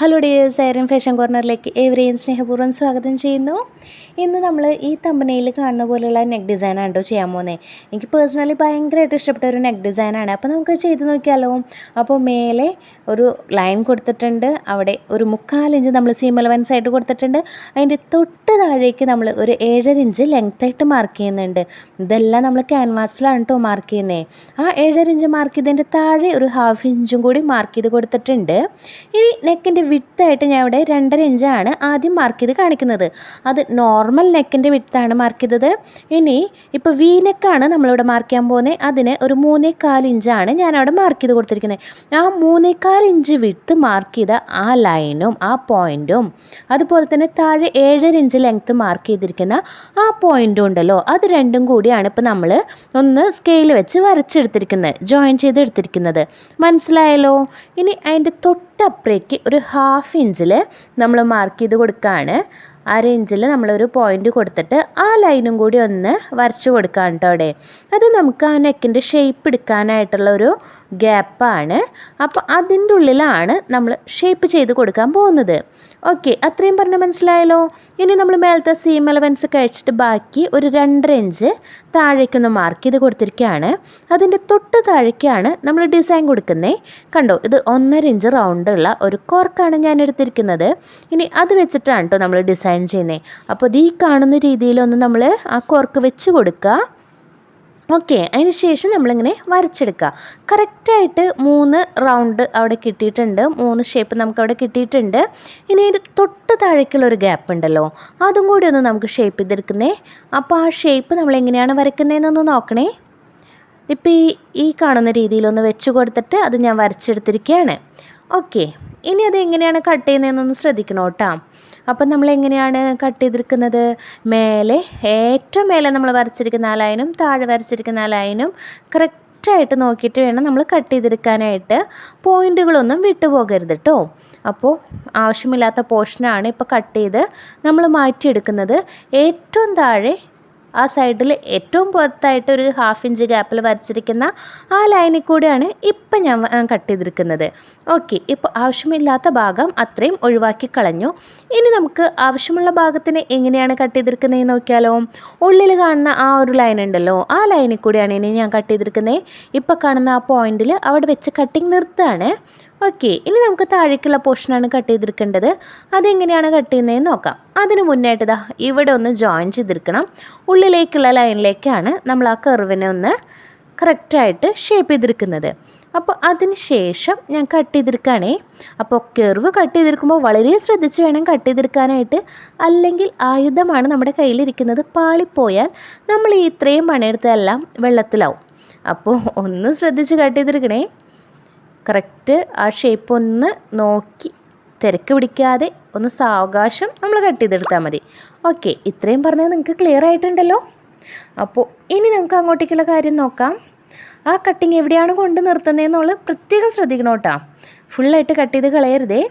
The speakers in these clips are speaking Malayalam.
ഹലോ ഡിയേഴ്സ് ഐറൻ ഫാഷൻ കോർണറിലേക്ക് ഏവരെയും സ്നേഹപൂർവം സ്വാഗതം ചെയ്യുന്നു. ഇന്ന് നമ്മൾ ഈ തമ്പനയിൽ കാണുന്ന പോലെയുള്ള നെക്ക് ഡിസൈനാണ് കേട്ടോ ചെയ്യാൻ പോകുന്നത് എനിക്ക് പേഴ്സണലി ഭയങ്കരമായിട്ട് ഇഷ്ടപ്പെട്ട ഒരു നെക്ക് ഡിസൈനാണ് അപ്പോൾ നമുക്ക് ചെയ്ത് നോക്കിയാലോ? അപ്പോൾ മേലെ ഒരു ലൈൻ കൊടുത്തിട്ടുണ്ട്. അവിടെ ഒരു മുക്കാലിഞ്ച് നമ്മൾ സീം അലവൻസ് ആയിട്ട് കൊടുത്തിട്ടുണ്ട്. അതിന്റെ തൊട്ട് താഴേക്ക് നമ്മൾ ഒരു ഏഴര ഇഞ്ച് ലെങ്ത് ആയിട്ട് മാർക്ക് ചെയ്യുന്നുണ്ട്. ഇതെല്ലാം നമ്മൾ ക്യാൻവാസിലാണ് കേട്ടോ മാർക്ക് ചെയ്യുന്നത് ആ ഏഴര ഇഞ്ച് മാർക്ക് ചെയ്തതിന്റെ താഴെ ഒരു ഹാഫ് ഇഞ്ചും കൂടി മാർക്ക് ചെയ്ത് കൊടുത്തിട്ടുണ്ട്. ഇനി നെക്കിന്റെ വിട്ടായിട്ട് ഞാൻ ഇവിടെ രണ്ടര ഇഞ്ചാണ് ആദ്യം മാർക്ക് ചെയ്ത് കാണിക്കുന്നത്. അത് നോർമൽ നെക്കിന്റെ വിത്താണ് മാർക്ക് ചെയ്തത്. ഇനി ഇപ്പോൾ വി നെക്കാണ് നമ്മളിവിടെ മാർക്ക് ചെയ്യാൻ പോകുന്നത്. അതിന് ഒരു മൂന്നേകാൽ ഇഞ്ചാണ് ഞാൻ അവിടെ മാർക്ക് ചെയ്ത് കൊടുത്തിരിക്കുന്നത്. ആ മൂന്നേകാൽ ഇഞ്ച് വിത്ത് മാർക്ക് ചെയ്ത ആ ലൈനും ആ പോയിന്റും അതുപോലെ തന്നെ താഴെ ഏഴര ഇഞ്ച് ലെങ്ത്ത് മാർക്ക് ചെയ്തിരിക്കുന്ന ആ പോയിന്റും ഉണ്ടല്ലോ അത് രണ്ടും കൂടിയാണ് ഇപ്പോൾ നമ്മൾ ഒന്ന് സ്കെയിൽ വെച്ച് വരച്ചെടുത്തിരിക്കുന്നത് ജോയിൻ ചെയ്തെടുത്തിരിക്കുന്നത്. മനസ്സിലായല്ലോ? ഇനി അതിന്റെ തൊട്ടപ്പുറേക്ക് ഒരു ഹാഫ് ഇഞ്ചിൽ നമ്മൾ മാർക്ക് ചെയ്ത് കൊടുക്കുകയാണ് അര റേഞ്ചിൽ നമ്മളൊരു പോയിന്റ് കൊടുത്തിട്ട് ആ ലൈനും കൂടി ഒന്ന് വരച്ച് കൊടുക്കാം കേട്ടോ അവിടെ. അത് നമുക്ക് ആ നെക്കിന്റെ ഷേപ്പ് എടുക്കാനായിട്ടുള്ള ഒരു ഗ്യാപ്പാണ് അപ്പോൾ അതിന്റെ ഉള്ളിലാണ് നമ്മൾ ഷേപ്പ് ചെയ്ത് കൊടുക്കാൻ പോകുന്നത്. ഓക്കെ അത്രയും പറഞ്ഞ് മനസ്സിലായല്ലോ? ഇനി നമ്മൾ മേലത്തെ സീം അലവൻസ് കഴിച്ചിട്ട് ബാക്കി ഒരു രണ്ടര ഇഞ്ച് താഴേക്കൊന്ന് മാർക്ക് ചെയ്ത് കൊടുത്തിരിക്കുകയാണ് അതിന്റെ തൊട്ട് താഴേക്കാണ് നമ്മൾ ഡിസൈൻ കൊടുക്കുന്നത് കണ്ടോ ഇത് ഒന്നര ഇഞ്ച് റൗണ്ടുള്ള ഒരു കോർക്കാണ് ഞാൻ എടുത്തിരിക്കുന്നത്. ഇനി അത് വെച്ചിട്ടാണ് കേട്ടോ നമ്മൾ ഡിസൈൻ ചെയ്യുന്നത് അപ്പോൾ ഈ കാണുന്ന രീതിയിലൊന്ന് നമ്മൾ ആ കോർക്ക് വെച്ച് കൊടുക്കുക. ഓക്കെ അതിന് ശേഷം നമ്മളിങ്ങനെ വരച്ചെടുക്കുക. കറക്റ്റായിട്ട് മൂന്ന് റൗണ്ട് അവിടെ കിട്ടിയിട്ടുണ്ട്. മൂന്ന് ഷേപ്പ് നമുക്ക് അവിടെ കിട്ടിയിട്ടുണ്ട്. ഇനി ഒരു തൊട്ട് താഴേക്കുള്ള ഒരു ഗ്യാപ്പ് ഉണ്ടല്ലോ. അതും കൂടി ഒന്ന് നമുക്ക് ഷേപ്പ് ചെയ്തെടുക്കുന്നേ. അപ്പോൾ ആ ഷേപ്പ് നമ്മൾ എങ്ങനെയാണ് വരയ്ക്കുന്നതെന്നൊന്ന് നോക്കണേ. ഇപ്പോൾ ഈ ഈ കാണുന്ന രീതിയിലൊന്ന് വെച്ച് കൊടുത്തിട്ട് അത് ഞാൻ വരച്ചെടുത്തിരിക്കുകയാണ്. ഓക്കെ. ഇനി അത് എങ്ങനെയാണ് കട്ട് ചെയ്യുന്നതെന്നൊന്ന് ശ്രദ്ധിക്കണം കേട്ടോ. അപ്പം നമ്മൾ എങ്ങനെയാണ് കട്ട് ചെയ്തിരിക്കുന്നത്? മേലെ ഏറ്റവും മേലെ നമ്മൾ വരച്ചിരിക്കുന്ന ആ ലൈനും താഴെ വരച്ചിരിക്കുന്ന ആ ലൈനും കറക്റ്റായിട്ട് നോക്കിയിട്ട് വേണം നമ്മൾ കട്ട് ചെയ്തെടുക്കാനായിട്ട് പോയിന്റുകളൊന്നും വിട്ടുപോകരുത് കേട്ടോ അപ്പോൾ ആവശ്യമില്ലാത്ത പോർഷനാണ് ഇപ്പോൾ കട്ട് ചെയ്ത് നമ്മൾ മാറ്റിയെടുക്കുന്നത്. ഏറ്റവും താഴെ ആ സൈഡിൽ ഏറ്റവും പുറത്തായിട്ട് ഒരു ഹാഫ് ഇഞ്ച് ഗ്യാപ്പിൽ വരച്ചിരിക്കുന്ന ആ ലൈനിൽ കൂടെയാണ് ഇപ്പം ഞാൻ കട്ട് ചെയ്തിരിക്കുന്നത്. ഓക്കെ ഇപ്പോൾ ആവശ്യമില്ലാത്ത ഭാഗം അത്രയും ഒഴിവാക്കി കളഞ്ഞു. ഇനി നമുക്ക് ആവശ്യമുള്ള ഭാഗത്തിന് എങ്ങനെയാണ് കട്ട് ചെയ്തിരിക്കുന്നത് നോക്കിയാലോ? ഉള്ളിൽ കാണുന്ന ആ ഒരു ലൈൻ ഉണ്ടല്ലോ ആ ലൈനിൽ കൂടെയാണ് ഇനി ഞാൻ കട്ട് ചെയ്തിരിക്കുന്നത്. ഇപ്പോൾ കാണുന്ന ആ പോയിന്റിൽ അവിടെ വെച്ച് കട്ടിങ് നിർത്തുകയാണ്. ഓക്കെ ഇനി നമുക്ക് താഴേക്കുള്ള പോർഷനാണ് കട്ട് ചെയ്തെടുക്കേണ്ടത് അതെങ്ങനെയാണ് കട്ട് ചെയ്യുന്നതെന്ന് നോക്കാം. അതിന് മുന്നായിട്ട് ഇതാ ഇവിടെ ഒന്ന് ജോയിൻ ചെയ്തെടുക്കണം ഉള്ളിലേക്കുള്ള ലൈനിലേക്കാണ് നമ്മൾ ആ കർവിനെ ഒന്ന് കറക്റ്റായിട്ട് ഷേപ്പ് ചെയ്തെടുക്കുന്നത് അപ്പോൾ അതിന് ശേഷം ഞാൻ കട്ട് ചെയ്തെടുക്കുകയാണേ അപ്പോൾ കെർവ് കട്ട് ചെയ്തെടുക്കുമ്പോൾ വളരെ ശ്രദ്ധിച്ച് വേണം കട്ട് ചെയ്തെടുക്കാനായിട്ട് അല്ലെങ്കിൽ ആയുധമാണ് നമ്മുടെ കയ്യിലിരിക്കുന്നത്. പാളിപ്പോയാൽ നമ്മൾ ഇത്രയും പണിയെടുത്തതെല്ലാം വെള്ളത്തിലാവും. അപ്പോൾ ഒന്ന് ശ്രദ്ധിച്ച് കട്ട് ചെയ്തെടുക്കണേ കറക്റ്റ് ആ ഷേപ്പ് ഒന്ന് നോക്കി തിരക്ക് പിടിക്കാതെ ഒന്ന് സാവകാശം നമ്മൾ കട്ട് ചെയ്തെടുത്താൽ മതി. ഓക്കെ ഇത്രയും പറഞ്ഞാൽ നിങ്ങൾക്ക് ക്ലിയർ ആയിട്ടുണ്ടല്ലോ? അപ്പോൾ ഇനി നമുക്ക് അങ്ങോട്ടേക്കുള്ള കാര്യം നോക്കാം. ആ കട്ടിങ് എവിടെയാണ് കൊണ്ട് നിർത്തുന്നതെന്നുള്ളത് പ്രത്യേകം ശ്രദ്ധിക്കണം കേട്ടോ. ഫുള്ളായിട്ട് കട്ട് ചെയ്ത് കളയരുതേ.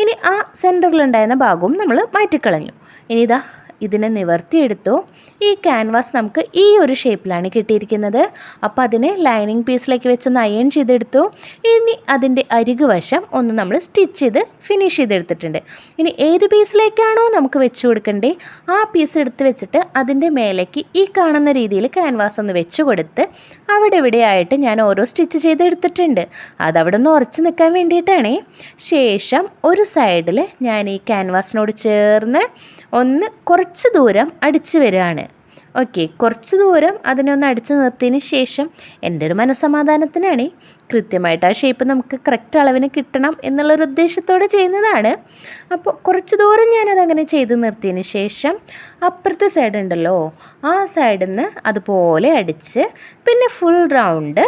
ഇനി ആ സെന്ററിലുണ്ടായിരുന്ന ഭാഗവും നമ്മൾ മാറ്റിക്കളഞ്ഞു. ഇനി ഇതാ ഇതിനെ നിവർത്തിയെടുത്തു. ഈ ക്യാൻവാസ് നമുക്ക് ഈ ഒരു ഷേപ്പിലാണ് കിട്ടിയിരിക്കുന്നത്. അപ്പോൾ അതിനെ ലൈനിങ് പീസിലേക്ക് വെച്ച് അയൺ ചെയ്തെടുത്തു. ഇനി അതിന്റെ അരികു വശം ഒന്ന് നമ്മൾ സ്റ്റിച്ച് ചെയ്ത് ഫിനിഷ് ചെയ്തെടുത്തിട്ടുണ്ട്. ഇനി ഏത് പീസിലേക്കാണോ നമുക്ക് വെച്ച് കൊടുക്കണ്ടേ? ആ പീസ് എടുത്ത് വെച്ചിട്ട് അതിന്റെ മേലേക്ക് ഈ കാണുന്ന രീതിയിൽ ക്യാൻവാസ് ഒന്ന് വെച്ച് കൊടുത്ത് അവിടെ ഇവിടെയായിട്ട് ഞാൻ ഓരോ സ്റ്റിച്ച് ചെയ്തെടുത്തിട്ടുണ്ട്. അതവിടെ ഒന്ന് ഉറച്ച് നിൽക്കാൻ വേണ്ടിയിട്ടാണേ. ശേഷം ഒരു സൈഡിൽ ഞാൻ ഈ ക്യാൻവാസിനോട് ചേർന്ന് ഒന്ന് കുറച്ച് ദൂരം അടിച്ചു വരികയാണ്. ഓക്കെ കുറച്ച് ദൂരം അതിനൊന്ന് അടിച്ചു നിർത്തിയതിന് ശേഷം എന്റെ ഒരു മനസ്സമാധാനത്തിനാണ് കൃത്യമായിട്ട് ആ ഷേപ്പ് നമുക്ക് കറക്റ്റ് അളവിന് കിട്ടണം എന്നുള്ളൊരു ഉദ്ദേശത്തോടെ ചെയ്യുന്നതാണ്. അപ്പോൾ കുറച്ച് ദൂരം ഞാനതങ്ങനെ ചെയ്ത് നിർത്തിയതിന് ശേഷം അപ്പുറത്തെ സൈഡ് ഉണ്ടല്ലോ ആ സൈഡിൽ നിന്ന് അതുപോലെ അടിച്ച് പിന്നെ ഫുൾ റൗണ്ട്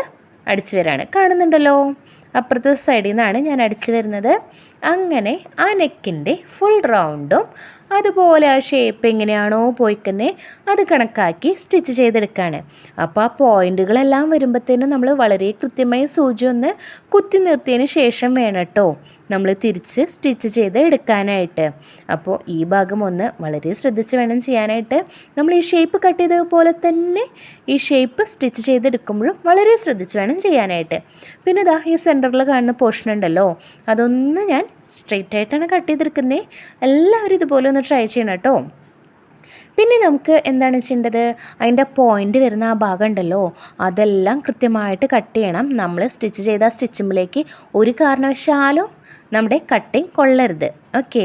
അടിച്ചു വരാണ് കാണുന്നുണ്ടല്ലോ? അപ്പുറത്തെ സൈഡിൽ നിന്നാണ് ഞാൻ അടിച്ചു വരുന്നത്. അങ്ങനെ ആ നെക്കിന്റെ ഫുൾ റൗണ്ടും അതുപോലെ ആ ഷേപ്പ് എങ്ങനെയാണോ പോയിക്കുന്നത് അത് കണക്കാക്കി സ്റ്റിച്ച് ചെയ്തെടുക്കുകയാണ് അപ്പോൾ ആ പോയിന്റുകളെല്ലാം വരുമ്പോഴത്തേനും നമ്മൾ വളരെ കൃത്യമായി സൂചി ഒന്ന് കുത്തി നിർത്തിയതിന് ശേഷം വേണം കേട്ടോ നമ്മൾ തിരിച്ച് സ്റ്റിച്ച് ചെയ്ത് എടുക്കാനായിട്ട്. അപ്പോൾ ഈ ഭാഗം ഒന്ന് വളരെ ശ്രദ്ധിച്ച് വേണം ചെയ്യാനായിട്ട്. നമ്മൾ ഈ ഷേപ്പ് കട്ട് ചെയ്തതുപോലെ തന്നെ ഈ ഷേപ്പ് സ്റ്റിച്ച് ചെയ്തെടുക്കുമ്പോഴും വളരെ ശ്രദ്ധിച്ച് വേണം ചെയ്യാനായിട്ട്. പിന്നെ ഇതാ ഈ സെന്ററിൽ കാണുന്ന പോർഷൻ ഉണ്ടല്ലോ അതൊന്ന് ഞാൻ സ്ട്രെയിറ്റ് ആയിട്ടാണ് കട്ട് ചെയ്തെടുക്കുന്നത് എല്ലാവരും ഇതുപോലെ ഒന്ന് ട്രൈ ചെയ്യണം കേട്ടോ. പിന്നെ നമുക്ക് എന്താണ് വെച്ചിട്ടുണ്ടത് അതിന്റെ പോയിന്റ് വരുന്ന ആ ഭാഗം ഉണ്ടല്ലോ അതെല്ലാം കൃത്യമായിട്ട് കട്ട് ചെയ്യണം. നമ്മൾ സ്റ്റിച്ച് ചെയ്ത സ്റ്റിച്ചിമ്പിലേക്ക് ഒരു കാരണവശാലും നമ്മുടെ കട്ടിങ് കൊള്ളരുത്. ഓക്കെ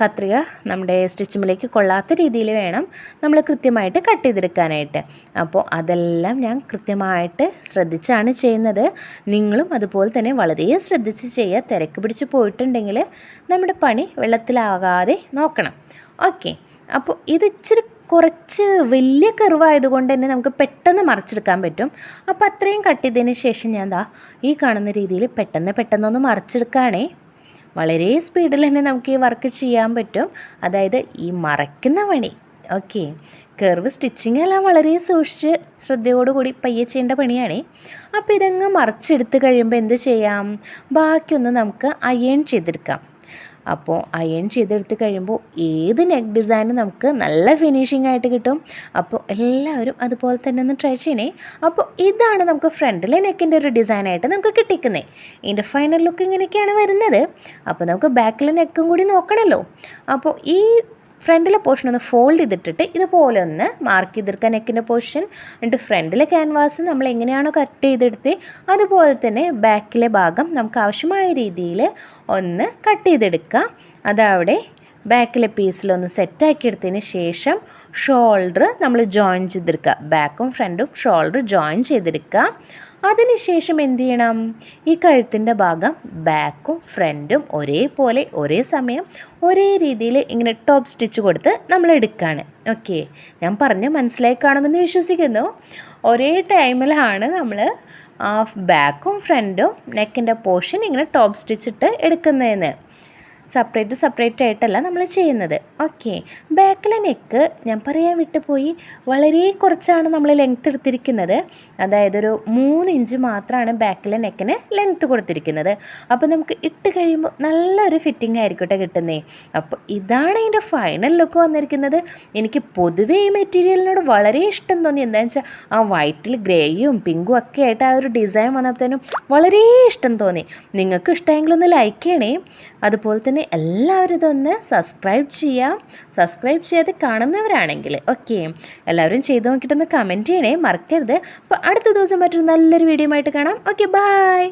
കത്രിക നമ്മുടെ സ്റ്റിച്ചുമ്പിലേക്ക് കൊള്ളാത്ത രീതിയിൽ വേണം നമ്മൾ കൃത്യമായിട്ട് കട്ട് ചെയ്തെടുക്കാനായിട്ട്. അപ്പോൾ അതെല്ലാം ഞാൻ കൃത്യമായിട്ട് ശ്രദ്ധിച്ചാണ് ചെയ്യുന്നത്. നിങ്ങളും അതുപോലെ തന്നെ വളരെ ശ്രദ്ധിച്ച് ചെയ്യുക. തിരക്ക് പിടിച്ച് പോയിട്ടുണ്ടെങ്കിൽ നമ്മുടെ പണി വെള്ളത്തിലാകാതെ നോക്കണം. ഓക്കെ അപ്പോൾ ഇത് ഇച്ചിരി കുറച്ച് വലിയ കർവായതുകൊണ്ട് തന്നെ നമുക്ക് പെട്ടെന്ന് മറിച്ചെടുക്കാൻ പറ്റും. അപ്പോൾ അത്രയും കട്ട് ചെയ്തതിന് ശേഷം ഞാൻ എന്താ ഈ കാണുന്ന രീതിയിൽ പെട്ടെന്ന് പെട്ടെന്നൊന്ന് മറിച്ചെടുക്കുകയാണേ. വളരെ സ്പീഡിൽ തന്നെ നമുക്ക് ഈ വർക്ക് ചെയ്യാൻ പറ്റും. അതായത് ഈ മറയ്ക്കുന്ന പണി. ഓക്കെ കർവ് സ്റ്റിച്ചിങ് എല്ലാം വളരെ സൂക്ഷിച്ച് ശ്രദ്ധയോടുകൂടി പയ്യെ ചെയ്യേണ്ട പണിയാണ്. അപ്പോൾ ഇതങ്ങ് മറച്ചെടുത്ത് കഴിയുമ്പോൾ എന്ത് ചെയ്യാം? ബാക്കിയൊന്ന് നമുക്ക് അയേൺ ചെയ്തെടുക്കാം. അപ്പോൾ അയൺ ചെയ്തെടുത്ത് കഴിയുമ്പോൾ ഏത് നെക്ക് ഡിസൈനും നമുക്ക് നല്ല ഫിനിഷിംഗ് ആയിട്ട് കിട്ടും. അപ്പോൾ എല്ലാവരും അതുപോലെ തന്നെ ഒന്ന് ട്രൈ ചെയ്യണേ. അപ്പോൾ ഇതാണ് നമുക്ക് ഫ്രണ്ടിലെ നെക്കിന്റെ ഒരു ഡിസൈനായിട്ട് നമുക്ക് കിട്ടിക്കുന്നത് ഇതിന്റെ ഫൈനൽ ലുക്ക് ഇങ്ങനെയൊക്കെയാണ് വരുന്നത്. അപ്പോൾ നമുക്ക് ബാക്കിലെ നെക്കും കൂടി നോക്കണമല്ലോ അപ്പോൾ ഈ ഫ്രണ്ടിലെ പോർഷൻ ഒന്ന് ഫോൾഡ് ചെയ്തിട്ടിട്ട് ഇതുപോലെ ഒന്ന് മാർക്ക് ചെയ്തെടുക്കുക. നെക്കിന്റെ പോർഷൻ എന്നിട്ട് ഫ്രണ്ടിലെ ക്യാൻവാസ് നമ്മൾ എങ്ങനെയാണോ കട്ട് ചെയ്തെടുത്ത് അതുപോലെ തന്നെ ബാക്കിലെ ഭാഗം നമുക്ക് ആവശ്യമായ രീതിയിൽ ഒന്ന് കട്ട് ചെയ്തെടുക്കുക. അതവിടെ ബാക്കിലെ പീസിലൊന്ന് സെറ്റാക്കി എടുത്തതിന് ശേഷം ഷോൾഡർ നമ്മൾ ജോയിൻ ചെയ്തെടുക്കുക. ബാക്കും ഫ്രണ്ടും ഷോൾഡർ ജോയിൻ ചെയ്തെടുക്കുക. അതിനുശേഷം എന്ത് ചെയ്യണം? ഈ കഴുത്തിന്റെ ഭാഗം ബാക്കും ഫ്രണ്ടും ഒരേപോലെ ഒരേ സമയം ഒരേ രീതിയിൽ ഇങ്ങനെ ടോപ്പ് സ്റ്റിച്ച് കൊടുത്ത് നമ്മൾ എടുക്കുകയാണ് ഓക്കെ ഞാൻ പറഞ്ഞ് മനസ്സിലായി കാണുമെന്ന് വിശ്വസിക്കുന്നു. ഒരേ ടൈമിലാണ് നമ്മൾ ബാക്കും ഫ്രണ്ടും നെക്കിന്റെ പോർഷൻ ഇങ്ങനെ ടോപ്പ് സ്റ്റിച്ചിട്ട് എടുക്കുന്നതെന്ന്. സെപ്പറേറ്റ് സെപ്പറേറ്റ് ആയിട്ടല്ല നമ്മൾ ചെയ്യുന്നത്. ഓക്കെ ബാക്കിലെ നെക്ക് ഞാൻ പറയാൻ വിട്ടുപോയി. വളരെ കുറച്ചാണ് നമ്മൾ ലെങ്ത് എടുത്തിരിക്കുന്നത്. അതായത് ഒരു മൂന്ന് ഇഞ്ച് മാത്രമാണ് ബാക്കിലെ നെക്കിന് ലെങ്ത് കൊടുത്തിരിക്കുന്നത്. അപ്പോൾ നമുക്ക് ഇട്ട് കഴിയുമ്പോൾ നല്ലൊരു ഫിറ്റിംഗ് ആയിരിക്കട്ടെ കിട്ടുന്നേ. അപ്പോൾ ഇതാണ് ഇതിന്റെ ഫൈനൽ ലുക്ക് വന്നിരിക്കുന്നത്. എനിക്ക് പൊതുവേ ഈ മെറ്റീരിയലിനോട് വളരെ ഇഷ്ടം തോന്നി. എന്താണെന്ന് വെച്ചാൽ ആ വൈറ്റിൽ ഗ്രേയും പിങ്കും ഒക്കെ ആയിട്ട് ആ ഒരു ഡിസൈൻ വന്നപ്പോഴത്തേനും വളരെ ഇഷ്ടം തോന്നി. നിങ്ങൾക്ക് ഇഷ്ടമെങ്കിൽ ഒന്ന് ലൈക്ക് ചെയ്യണേ. അതുപോലെ തന്നെ എല്ലാവരും ഇതൊന്ന് സബ്സ്ക്രൈബ് ചെയ്യാം. സബ്സ്ക്രൈബ് ചെയ്യാതെ കാണുന്നവരാണെങ്കിൽ ഓക്കെ എല്ലാവരും ചെയ്ത് നോക്കിയിട്ടൊന്ന് കമന്റ് ചെയ്യണേ മറക്കരുത്. അപ്പോൾ അടുത്ത ദിവസം മറ്റൊരു നല്ലൊരു വീഡിയോ ആയിട്ട് കാണാം. Okay bye